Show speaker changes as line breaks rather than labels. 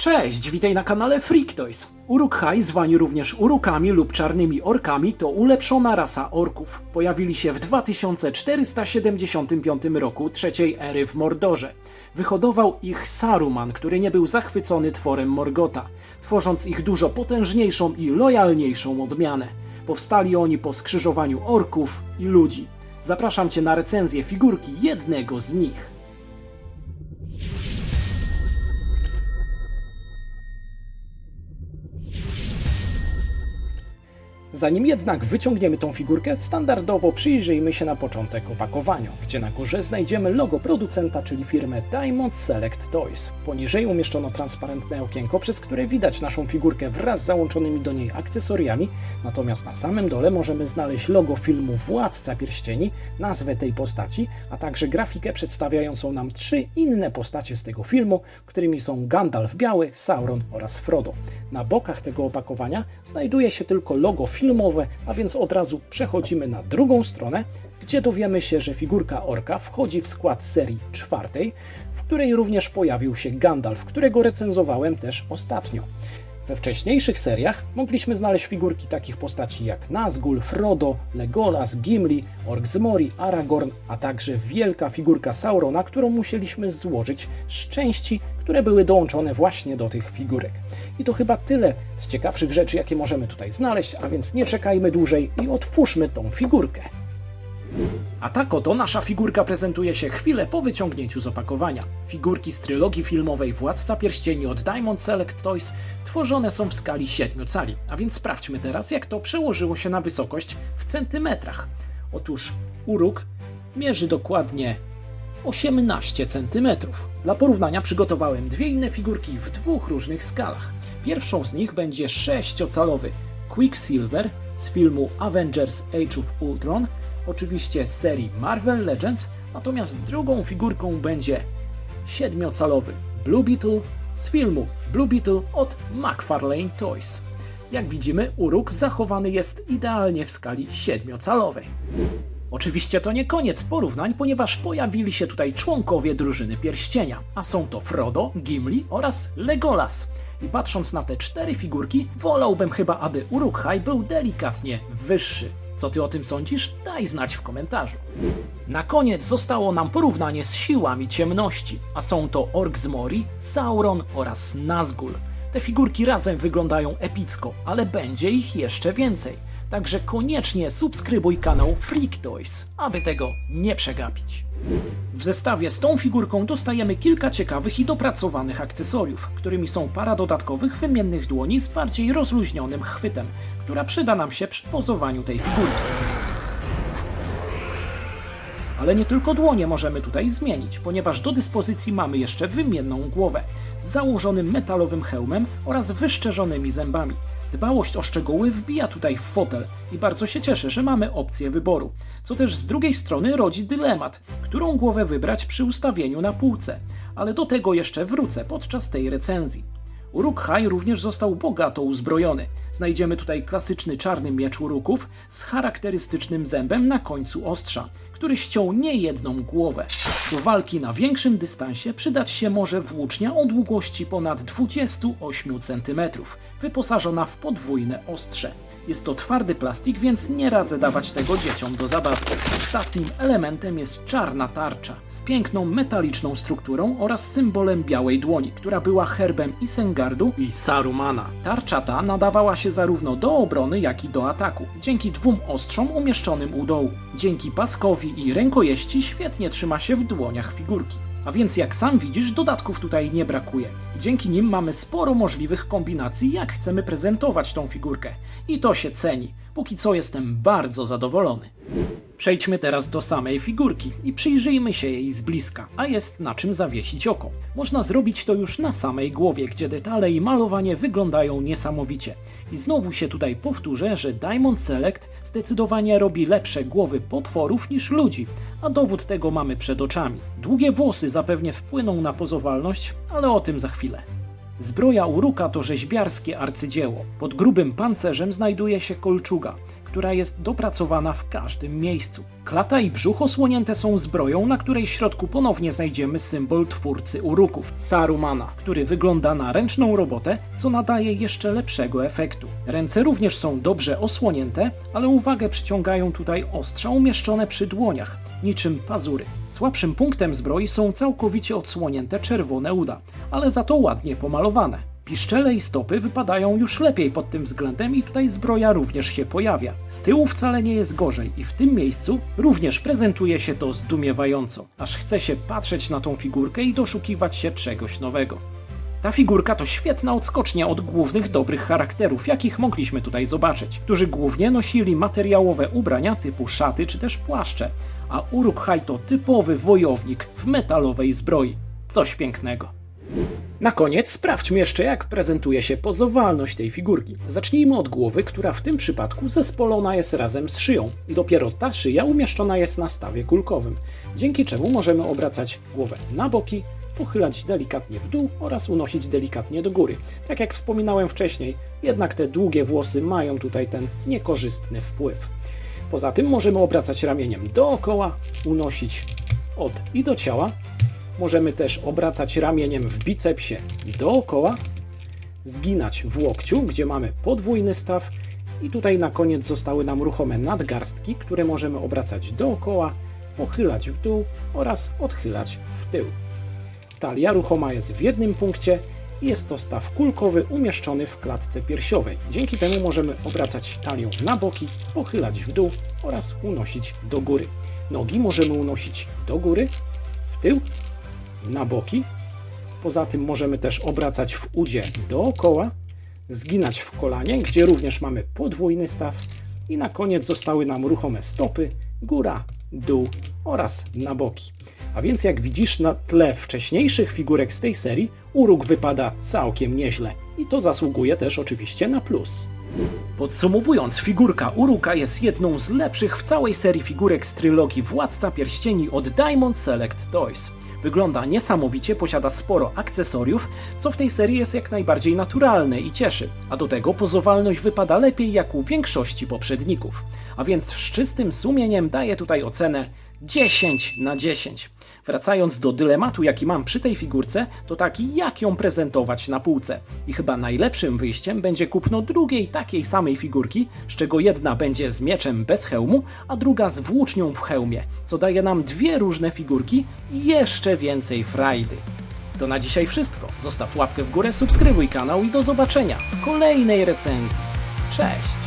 Cześć, witaj na kanale Freak Toys. Uruk-hai, zwani również Urukami lub czarnymi orkami, to ulepszona rasa orków. Pojawili się w 2475 roku trzeciej ery w Mordorze. Wyhodował ich Saruman, który nie był zachwycony tworem Morgota, tworząc ich dużo potężniejszą i lojalniejszą odmianę. Powstali oni po skrzyżowaniu orków i ludzi. Zapraszam Cię na recenzję figurki jednego z nich. Zanim jednak wyciągniemy tą figurkę, standardowo przyjrzyjmy się na początek opakowaniu, gdzie na górze znajdziemy logo producenta, czyli firmę Diamond Select Toys. Poniżej umieszczono transparentne okienko, przez które widać naszą figurkę wraz z załączonymi do niej akcesoriami, natomiast na samym dole możemy znaleźć logo filmu Władca Pierścieni, nazwę tej postaci, a także grafikę przedstawiającą nam trzy inne postacie z tego filmu, którymi są Gandalf Biały, Sauron oraz Frodo. Na bokach tego opakowania znajduje się tylko logo filmowe, a więc od razu przechodzimy na drugą stronę, gdzie dowiemy się, że figurka orka wchodzi w skład serii czwartej, w której również pojawił się Gandalf, którego recenzowałem też ostatnio. We wcześniejszych seriach mogliśmy znaleźć figurki takich postaci jak Nazgul, Frodo, Legolas, Gimli, Ork z Mori, Aragorn, a także wielka figurka Saurona, którą musieliśmy złożyć z części, które były dołączone właśnie do tych figurek. I to chyba tyle z ciekawszych rzeczy, jakie możemy tutaj znaleźć, a więc nie czekajmy dłużej i otwórzmy tą figurkę. A tak oto nasza figurka prezentuje się chwilę po wyciągnięciu z opakowania. Figurki z trylogii filmowej Władca Pierścieni od Diamond Select Toys tworzone są w skali 7 cali, a więc sprawdźmy teraz, jak to przełożyło się na wysokość w centymetrach. Otóż uruk mierzy dokładnie 18 cm. Dla porównania przygotowałem dwie inne figurki w dwóch różnych skalach. Pierwszą z nich będzie 6-calowy Quicksilver z filmu Avengers Age of Ultron, oczywiście z serii Marvel Legends, natomiast drugą figurką będzie 7-calowy Blue Beetle z filmu Blue Beetle od McFarlane Toys. Jak widzimy, uruk zachowany jest idealnie w skali 7-calowej. Oczywiście to nie koniec porównań, ponieważ pojawili się tutaj członkowie drużyny pierścienia, a są to Frodo, Gimli oraz Legolas. I patrząc na te cztery figurki, wolałbym chyba, aby Uruk-hai był delikatnie wyższy. Co ty o tym sądzisz? Daj znać w komentarzu. Na koniec zostało nam porównanie z siłami ciemności, a są to Ork z Mori, Sauron oraz Nazgul. Te figurki razem wyglądają epicko, ale będzie ich jeszcze więcej. Także koniecznie subskrybuj kanał Freak Toys, aby tego nie przegapić. W zestawie z tą figurką dostajemy kilka ciekawych i dopracowanych akcesoriów, którymi są para dodatkowych wymiennych dłoni z bardziej rozluźnionym chwytem, która przyda nam się przy pozowaniu tej figurki. Ale nie tylko dłonie możemy tutaj zmienić, ponieważ do dyspozycji mamy jeszcze wymienną głowę z założonym metalowym hełmem oraz wyszczerzonymi zębami. Dbałość o szczegóły wbija tutaj w fotel i bardzo się cieszę, że mamy opcję wyboru. Co też z drugiej strony rodzi dylemat, którą głowę wybrać przy ustawieniu na półce, ale do tego jeszcze wrócę podczas tej recenzji. Uruk-hai również został bogato uzbrojony. Znajdziemy tutaj klasyczny czarny miecz Uruków z charakterystycznym zębem na końcu ostrza, który ściął niejedną głowę. Do walki na większym dystansie przydać się może włócznia o długości ponad 28 cm, wyposażona w podwójne ostrze. Jest to twardy plastik, więc nie radzę dawać tego dzieciom do zabawy. Ostatnim elementem jest czarna tarcza z piękną metaliczną strukturą oraz symbolem białej dłoni, która była herbem Isengardu i Sarumana. Tarcza ta nadawała się zarówno do obrony, jak i do ataku, dzięki dwóm ostrzom umieszczonym u dołu. Dzięki paskowi i rękojeści świetnie trzyma się w dłoniach figurki. A więc jak sam widzisz, dodatków tutaj nie brakuje. Dzięki nim mamy sporo możliwych kombinacji, jak chcemy prezentować tą figurkę. I to się ceni. Póki co jestem bardzo zadowolony. Przejdźmy teraz do samej figurki i przyjrzyjmy się jej z bliska, a jest na czym zawiesić oko. Można zrobić to już na samej głowie, gdzie detale i malowanie wyglądają niesamowicie. I znowu się tutaj powtórzę, że Diamond Select zdecydowanie robi lepsze głowy potworów niż ludzi, a dowód tego mamy przed oczami. Długie włosy zapewnie wpłyną na pozowalność, ale o tym za chwilę. Zbroja Uruka to rzeźbiarskie arcydzieło. Pod grubym pancerzem znajduje się kolczuga, która jest dopracowana w każdym miejscu. Klata i brzuch osłonięte są zbroją, na której środku ponownie znajdziemy symbol twórcy Uruków, Sarumana, który wygląda na ręczną robotę, co nadaje jeszcze lepszego efektu. Ręce również są dobrze osłonięte, ale uwagę przyciągają tutaj ostrza umieszczone przy dłoniach, niczym pazury. Słabszym punktem zbroi są całkowicie odsłonięte czerwone uda, ale za to ładnie pomalowane. Piszczele i stopy wypadają już lepiej pod tym względem i tutaj zbroja również się pojawia. Z tyłu wcale nie jest gorzej i w tym miejscu również prezentuje się to zdumiewająco, aż chce się patrzeć na tą figurkę i doszukiwać się czegoś nowego. Ta figurka to świetna odskocznia od głównych dobrych charakterów, jakich mogliśmy tutaj zobaczyć, którzy głównie nosili materiałowe ubrania typu szaty czy też płaszcze, a Uruk-hai to typowy wojownik w metalowej zbroi. Coś pięknego. Na koniec sprawdźmy jeszcze, jak prezentuje się pozowalność tej figurki. Zacznijmy od głowy, która w tym przypadku zespolona jest razem z szyją dopiero ta szyja umieszczona jest na stawie kulkowym, dzięki czemu możemy obracać głowę na boki, pochylać delikatnie w dół oraz unosić delikatnie do góry. Tak jak wspominałem wcześniej, jednak te długie włosy mają tutaj ten niekorzystny wpływ. Poza tym możemy obracać ramieniem dookoła, unosić od i do ciała, Możemy też obracać ramieniem w bicepsie dookoła, zginać w łokciu, gdzie mamy podwójny staw i tutaj na koniec zostały nam ruchome nadgarstki, które możemy obracać dookoła, pochylać w dół oraz odchylać w tył. Talia ruchoma jest w jednym punkcie i jest to staw kulkowy umieszczony w klatce piersiowej. Dzięki temu możemy obracać talią na boki, pochylać w dół oraz unosić do góry. Nogi możemy unosić do góry, w tył na boki. Poza tym możemy też obracać w udzie dookoła, zginać w kolanie, gdzie również mamy podwójny staw i na koniec zostały nam ruchome stopy, góra, dół oraz na boki. A więc jak widzisz na tle wcześniejszych figurek z tej serii, uruk wypada całkiem nieźle i to zasługuje też oczywiście na plus. Podsumowując, figurka Uruka jest jedną z lepszych w całej serii figurek z trylogii Władca Pierścieni od Diamond Select Toys. Wygląda niesamowicie, posiada sporo akcesoriów, co w tej serii jest jak najbardziej naturalne i cieszy, a do tego pozowalność wypada lepiej jak u większości poprzedników. A więc z czystym sumieniem daję tutaj ocenę 10 na 10. Wracając do dylematu, jaki mam przy tej figurce, to taki, jak ją prezentować na półce. I chyba najlepszym wyjściem będzie kupno drugiej takiej samej figurki, z czego jedna będzie z mieczem bez hełmu, a druga z włócznią w hełmie, co daje nam dwie różne figurki i jeszcze więcej frajdy. To na dzisiaj wszystko. Zostaw łapkę w górę, subskrybuj kanał i do zobaczenia w kolejnej recenzji. Cześć!